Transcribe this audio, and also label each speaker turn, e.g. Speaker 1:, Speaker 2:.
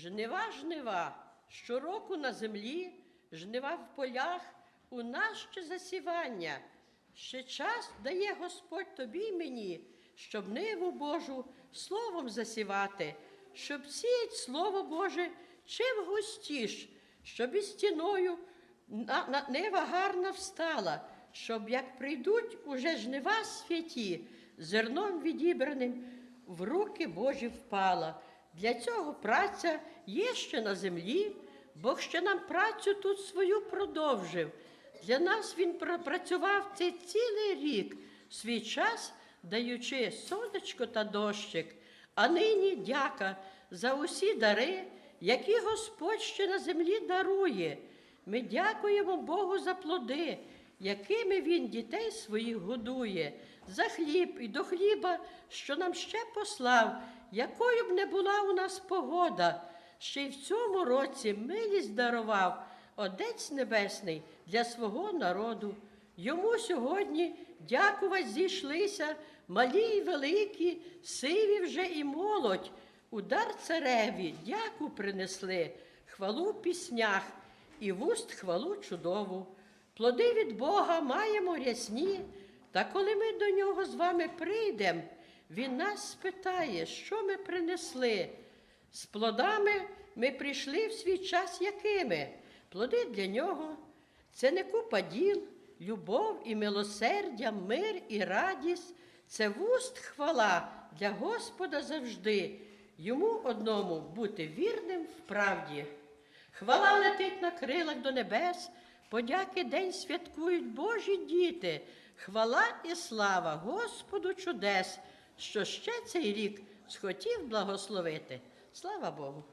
Speaker 1: Жнива, жнива, щороку на землі, жнива в полях, у нас ще засівання. Ще час дає Господь тобі й мені, щоб ниву Божу словом засівати, щоб сіять Слово Боже чим густіш, щоб і стіною на, нива гарна встала, щоб як прийдуть уже жнива святі, зерном відібраним в руки Божі впала. Для цього праця є ще на землі, Бог ще нам працю тут свою продовжив. Для нас Він пропрацював цей цілий рік, свій час даючи сонечко та дощик. А нині дяка за усі дари, які Господь ще на землі дарує. Ми дякуємо Богу за плоди, якими Він дітей своїх годує, за хліб і до хліба, що нам ще послав, якою б не була у нас погода, ще й в цьому році милість дарував Отець Небесний для свого народу. Йому сьогодні дякувати зійшлися малі й великі, сиві вже і молодь. Удар цареві дяку принесли, хвалу піснях і в уст хвалу чудову. Плоди від Бога маємо рясні, та коли ми до нього з вами прийдемо, він нас спитає, що ми принесли. З плодами ми прийшли в свій час якими? Плоди для нього це не купа діл, любов і милосердя, мир і радість, це вуст хвала для Господа завжди, йому одному бути вірним в правді. Хвала летить на крилах до небес, подяки день святкують Божі діти, хвала і слава Господу чудес, що ще цей рік схотів благословити. Слава Богу!